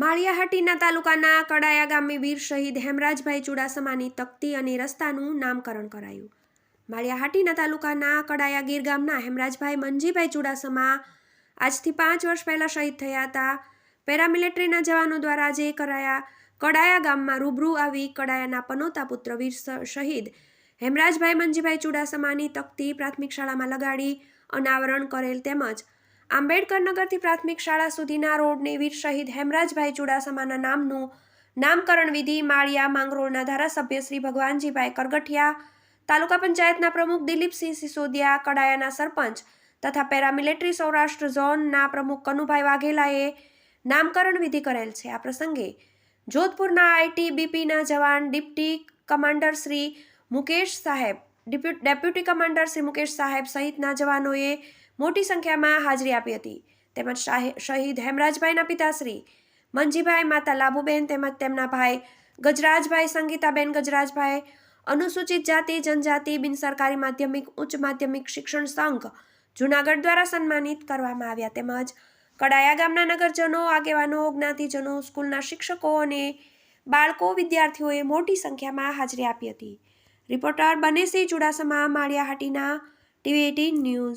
માળિયાહાટીના તાલુકાના કડાયા ગામે વીર શહીદ હેમરાજભાઈ ચુડાસમાની તકતી અને રસ્તાનું નામકરણ કરાયું. માળિયાહાટીના તાલુકાના કડાયા ગીર ગામના હેમરાજભાઈ મંજીભાઈ ચુડાસમા આજથી પાંચ વર્ષ પહેલાં શહીદ થયા હતા. પેરામિલિટરીના જવાનો દ્વારા જે કરાયા કડાયા ગામમાં રૂબરૂ આવી કડાયાના પનોતા પુત્ર વીર શહીદ હેમરાજભાઈ મંજીભાઈ ચુડાસમાની તકતી પ્રાથમિક શાળામાં લગાડી અનાવરણ કરેલ તેમજ આંબેડકર નગરથી પ્રાથમિક શાળા સુધીના રોડને વીર શહીદ હેમરાજભાઈ ચુડાસમાના નામનું નામકરણ વિધિ માળિયા માંગરોળના ધારાસભ્ય શ્રી ભગવાનજીભાઈ કરગઠિયા, તાલુકા પંચાયતના પ્રમુખ દિલીપસિંહ સિસોદિયા, કડાયાના સરપંચ તથા પેરામિલિટરી સૌરાષ્ટ્ર ઝોનના પ્રમુખ કનુભાઈ વાઘેલાએ નામકરણ વિધિ કરેલ છે. આ પ્રસંગે જોધપુરના આઈટીબીપીના જવાન ડિપ્ટી કમાન્ડર શ્રી મુકેશ સાહેબ, ડિપ્યુ- ડેપ્યુટી કમાન્ડર શ્રી મુકેશ સાહેબ સહિતના જવાનોએ મોટી સંખ્યામાં હાજરી આપી હતી. તેમજ શાહે- શહીદ હેમરાજભાઈના પિતાશ્રી, મંજીભાઈ માતા લાભુબેન તેમજ તેમના ભાઈ ગજરાજભાઈ, સંગીતાબેન ગજરાજભાઈ, અનુસૂચિત જાતિ, જનજાતિ બિનસરકારી માધ્યમિક, ઉચ્ચ માધ્યમિક શિક્ષણ સંઘ જુનાગઢ દ્વારા સન્માનિત કરવામાં આવ્યા. તેમજ કડાયા ગામના નગરજનો, આગેવાનો, જ્ઞાતિજનો, સ્કૂલના શિક્ષકો અને બાળકો, વિદ્યાર્થીઓએ મોટી સંખ્યામાં હાજરી આપી હતી. Reporter Banesinh Chudasama, Maliyahatina TV eighteen news.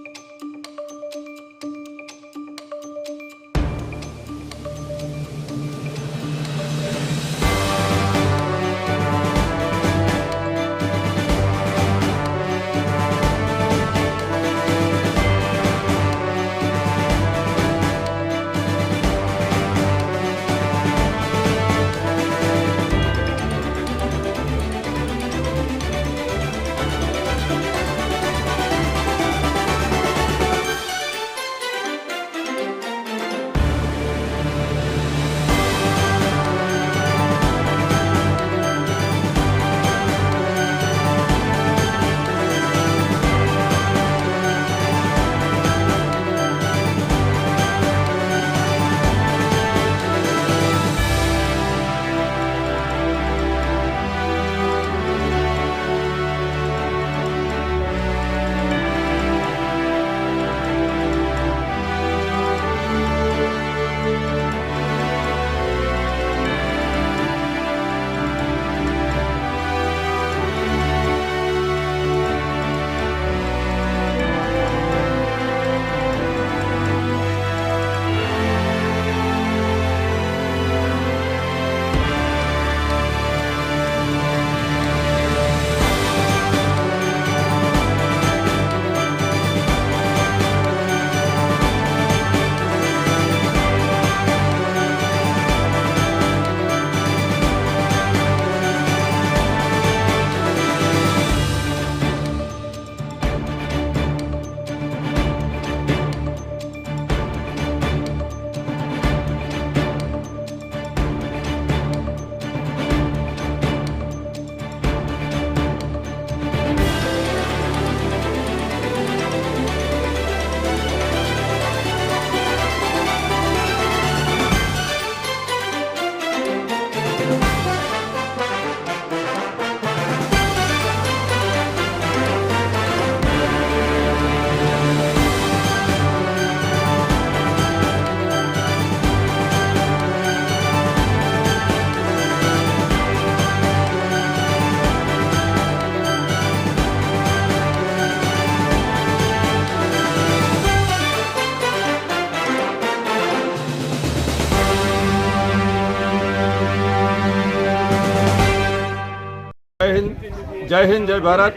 जय हिंद, जय भारत।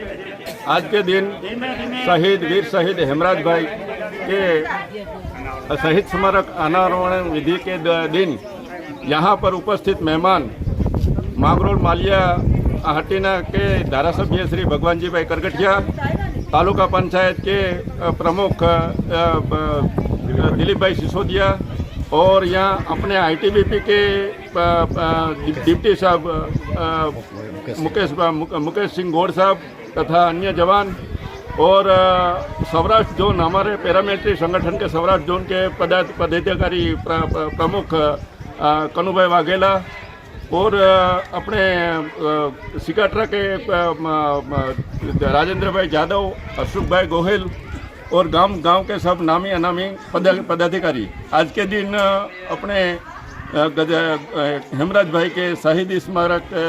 आज के दिन शहीद, वीर शहीद हेमराज भाई के शहीद स्मारक अनावरण विधि के दिन यहाँ पर उपस्थित मेहमान मांगरोल मालिया हटीना के धारासभ्य श्री भगवान जी भाई करगठिया, तालुका पंचायत के प्रमुख दिलीप भाई सिसोदिया और यहाँ अपने आईटीबीपी के अ, अ, डिप्टी साहब अ, मुकेश मुकेश सिंह गौड़ साहब तथा अन्य जवान और अ, सौराष्ट्र जोन हमारे पैरामिलिट्री संगठन के सौराष्ट्र जोन के पदार्थ पदाधिकारी प्र- प्र- प्रमुख अ, कनुभाई वाघेला और अ, अपने अ, सिकाट्रा के अ, म- म- राजेंद्र भाई जादव अशोक भाई गोहिल और गांव गांव के सब नामी अनामी पदा- पदाधिकारी आज के दिन अ, अपने अ, गज- अ, हेमराज भाई के शहीद स्मारक अ,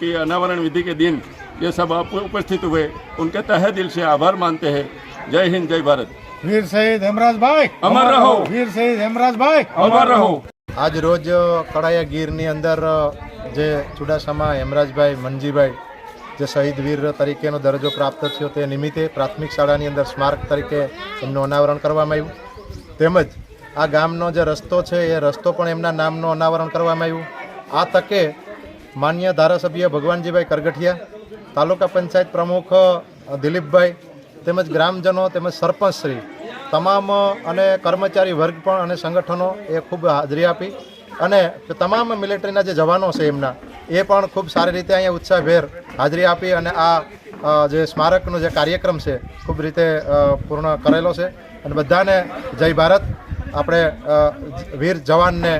की अनावरण विधि के दिन ये सब आप उपस्थित हुए उनके तहे दिल से आभार मानते हैं जय हिंद जय भारत વીર શહીદ હેમરાજભાઈ અમર રહો. વીર શહીદ હેમરાજભાઈ अमर रहो આજ રોજ કડાયા ગીરની અંદર જે ચુડાસમા હેમરાજભાઈ મનજીભાઈ જે શહીદ વીર તરીકેનો દરજ્જો પ્રાપ્ત થયો તે નિમિત્તે પ્રાથમિક શાળાની અંદર સ્મારક તરીકે એમનું અનાવરણ કરવામાં આવ્યું તેમજ આ ગામનો જે રસ્તો છે, એ રસ્તો પણ એમના નામનું અનાવરણ કરવામાં આવ્યું. આ તકે માન્ય ધારાસભ્ય ભગવાનજીભાઈ કરગઠિયા, તાલુકા પંચાયત પ્રમુખ દિલીપભાઈ તેમજ ગ્રામજનો તેમજ સરપંચશ્રી તમામ અને કર્મચારી વર્ગ પણ અને સંગઠનો એ ખૂબ હાજરી આપી અને તમામ મિલિટરીના જે જવાનો છે એમના, એ પણ ખૂબ સારી રીતે અહીંયા ઉત્સાહભેર હાજરી આપી અને આ જે સ્મારકનો જે કાર્યક્રમ છે, ખૂબ રીતે પૂર્ણ કરેલો છે. અને બધાને જય ભારત. આપણે વીર જવાનને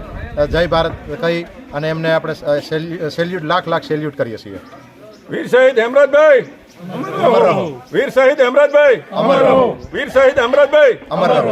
જય ભારત કહી અને એમને આપણે સેલ્યુટ લાખ લાખ સેલ્યુટ કરીએ છીએ. વીર શહીદ હેમરાજભાઈ વીર શહીદ હેમરાજભાઈ વીર શહીદ હેમરાજભાઈ અમર રહો.